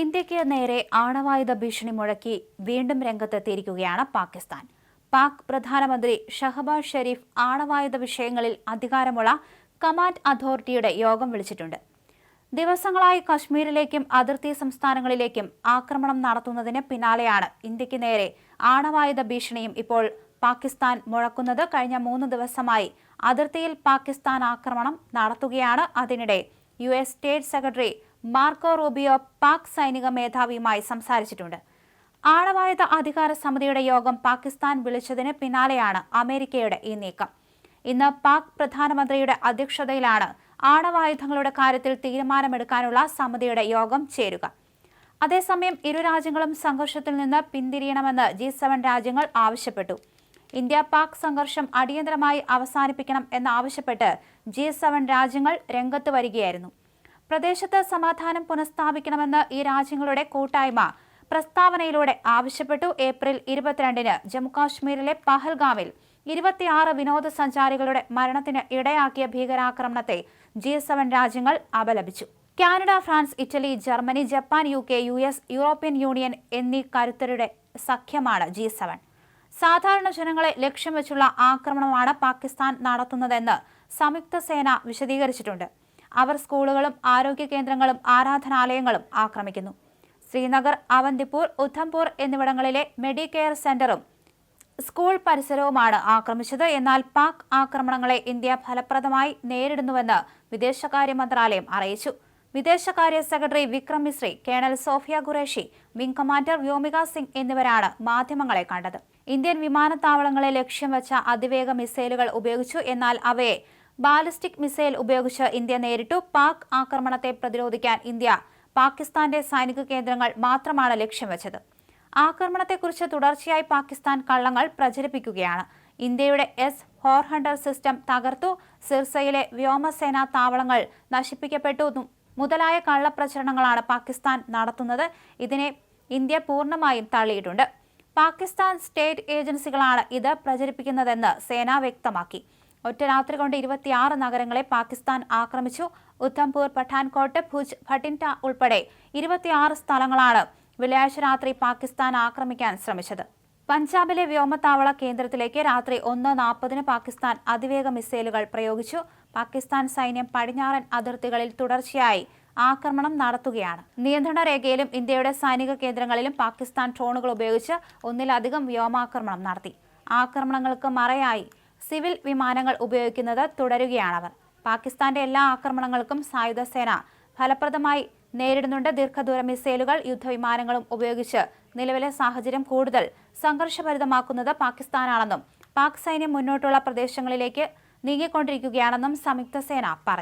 ഇന്ത്യയ്ക്ക് നേരെ ആണവായുധ ഭീഷണി മുഴക്കി വീണ്ടും രംഗത്തെത്തിയിരിക്കുകയാണ് പാകിസ്ഥാൻ. പാക് പ്രധാനമന്ത്രി ഷഹബാസ് ഷെരീഫ് ആണവായുധ വിഷയങ്ങളിൽ അധികാരമുള്ള കമാൻഡ് അതോറിറ്റിയുടെ യോഗം വിളിച്ചിട്ടുണ്ട്. ദിവസങ്ങളായി കശ്മീരിലേക്കും അതിർത്തി സംസ്ഥാനങ്ങളിലേക്കും ആക്രമണം നടത്തുന്നതിന് പിന്നാലെയാണ് ഇന്ത്യയ്ക്ക് നേരെ ആണവായുധ ഭീഷണിയും ഇപ്പോൾ പാകിസ്ഥാൻ മുഴക്കുന്നത്. കഴിഞ്ഞ മൂന്ന് ദിവസമായി അതിർത്തിയിൽ പാകിസ്ഥാൻ ആക്രമണം നടത്തുകയാണ്. അതിനിടെ U S state secretary Marco Rubio Pak സൈനിക മേധാവിയുമായി സംസാരിച്ചിട്ടുണ്ട്. ആണവായുധ അധികാര സമിതിയുടെ യോഗം പാകിസ്ഥാൻ വിളിച്ചതിന് പിന്നാലെയാണ് അമേരിക്കയുടെ ഈ നീക്കം. ഇന്ന് പാക് പ്രധാനമന്ത്രിയുടെ അധ്യക്ഷതയിലാണ് ആണവായുധങ്ങളുടെ കാര്യത്തിൽ തീരുമാനമെടുക്കാനുള്ള സമിതിയുടെ യോഗം ചേരുക. അതേസമയം ഇരു രാജ്യങ്ങളും സംഘർഷത്തിൽ നിന്ന് പിന്തിരിയണമെന്ന് ജി സെവൻ രാജ്യങ്ങൾ ആവശ്യപ്പെട്ടു. ഇന്ത്യ പാക് സംഘർഷം അടിയന്തരമായി അവസാനിപ്പിക്കണം എന്നാവശ്യപ്പെട്ട് ജി സെവൻ രാജ്യങ്ങൾ രംഗത്ത് വരികയായിരുന്നു. പ്രദേശത്ത് സമാധാനം പുനഃസ്ഥാപിക്കണമെന്ന് ഈ രാജ്യങ്ങളുടെ കൂട്ടായ്മ പ്രസ്താവനയിലൂടെ ആവശ്യപ്പെട്ടു. ഏപ്രിൽ ഇരുപത്തിരണ്ടിന് ജമ്മുകാശ്മീരിലെ പഹൽഗാമിൽ ഇരുപത്തിയാറ് വിനോദസഞ്ചാരികളുടെ മരണത്തിന് ഇടയാക്കിയ ഭീകരാക്രമണത്തെ ജി സെവൻ രാജ്യങ്ങൾ അപലപിച്ചു. Canada France Italy Germany Japan U K U S European Union എന്നീ കരുത്തരുടെ സഖ്യമാണ് ജി സെവൻ. സാധാരണ ജനങ്ങളെ ലക്ഷ്യം വെച്ചുള്ള ആക്രമണമാണ് പാകിസ്ഥാൻ നടത്തുന്നതെന്ന് സംയുക്ത സേന വിശദീകരിച്ചിട്ടുണ്ട്. അവർ സ്കൂളുകളും ആരോഗ്യ കേന്ദ്രങ്ങളും ആരാധനാലയങ്ങളും ആക്രമിക്കുന്നു. ശ്രീനഗർ അവന്തിപ്പൂർ ഉധംപൂർ എന്നിവിടങ്ങളിലെ മെഡിക്കെയർ സെന്ററും സ്കൂൾ പരിസരവുമാണ് ആക്രമിച്ചത്. എന്നാൽ പാക് ആക്രമണങ്ങളെ ഇന്ത്യ ഫലപ്രദമായി നേരിടുന്നുവെന്ന് വിദേശകാര്യ മന്ത്രാലയം അറിയിച്ചു. വിദേശകാര്യ secretary Vikram Misri colonel Sofiya Qureshi wing commander Vyomika Singh എന്നിവരാണ് മാധ്യമങ്ങളെ കണ്ടത്. ഇന്ത്യൻ വിമാനത്താവളങ്ങളെ ലക്ഷ്യം വച്ച അതിവേഗ മിസൈലുകൾ ഉപയോഗിച്ചു. എന്നാൽ അവയെ ബാലിസ്റ്റിക് മിസൈൽ ഉപയോഗിച്ച് ഇന്ത്യ നേരിട്ടു പാക് ആക്രമണത്തെ പ്രതിരോധിക്കാൻ ഇന്ത്യ പാകിസ്ഥാന്റെ സൈനിക കേന്ദ്രങ്ങൾ മാത്രമാണ് ലക്ഷ്യം വെച്ചത്. ആക്രമണത്തെക്കുറിച്ച് തുടർച്ചയായി പാകിസ്ഥാൻ കള്ളങ്ങൾ പ്രചരിപ്പിക്കുകയാണ്. ഇന്ത്യയുടെ എസ് ഫോർ ഹൺഡ്രഡ് സിസ്റ്റം തകർത്തു. സിർസയിലെ വ്യോമസേനാ താവളങ്ങൾ നശിപ്പിക്കപ്പെട്ടു. മുതലായ കള്ളപ്രചരണങ്ങളാണ് പാകിസ്ഥാൻ നടത്തുന്നത്. ഇതിനെ ഇന്ത്യ പൂർണമായും തള്ളിയിട്ടുണ്ട്. പാകിസ്ഥാൻ സ്റ്റേറ്റ് ഏജൻസികളാണ് ഇത് പ്രചരിപ്പിക്കുന്നതെന്ന് സേന വ്യക്തമാക്കി. ഒറ്റ രാത്രി കൊണ്ട് ഇരുപത്തിയാറ് നഗരങ്ങളെ പാകിസ്ഥാൻ ആക്രമിച്ചു. ഉദ്ധംപൂർ പഠാൻകോട്ട് ഭുജ് ഭട്ടിൻഡ ഉൾപ്പെടെ ഇരുപത്തിയാറ് സ്ഥലങ്ങളാണ് വെള്ളിയാഴ്ച രാത്രി പാകിസ്ഥാൻ ആക്രമിക്കാൻ ശ്രമിച്ചത്. പഞ്ചാബിലെ വ്യോമത്താവള കേന്ദ്രത്തിലേക്ക് രാത്രി ഒന്ന് നാൽപ്പതിന് പാകിസ്ഥാൻ അതിവേഗ മിസൈലുകൾ പ്രയോഗിച്ചു. പാകിസ്ഥാൻ സൈന്യം പടിഞ്ഞാറൻ അതിർത്തികളിൽ തുടർച്ചയായി ആക്രമണം നടത്തുകയാണ്. നിയന്ത്രണ രേഖയിലും ഇന്ത്യയുടെ സൈനിക കേന്ദ്രങ്ങളിലും പാകിസ്ഥാൻ ഡ്രോണുകൾ ഉപയോഗിച്ച് ഒന്നിലധികം വ്യോമാക്രമണം നടത്തി. ആക്രമണങ്ങൾക്ക് മറയായി സിവിൽ വിമാനങ്ങൾ ഉപയോഗിക്കുന്നത് തുടരുകയാണവർ. പാകിസ്ഥാന്റെ എല്ലാ ആക്രമണങ്ങൾക്കും സായുധസേന ഫലപ്രദമായി നേരിടുന്നുണ്ട്. ദീർഘദൂര മിസൈലുകൾ യുദ്ധവിമാനങ്ങളും ഉപയോഗിച്ച് നിലവിലെ സാഹചര്യം കൂടുതൽ സംഘർഷഭരിതമാക്കുന്നത് പാകിസ്ഥാനാണെന്നും പാക് സൈന്യം മുന്നോട്ടുള്ള പ്രദേശങ്ങളിലേക്ക് നീങ്ങിക്കൊണ്ടിരിക്കുകയാണെന്നും സംയുക്ത സേന പറഞ്ഞു.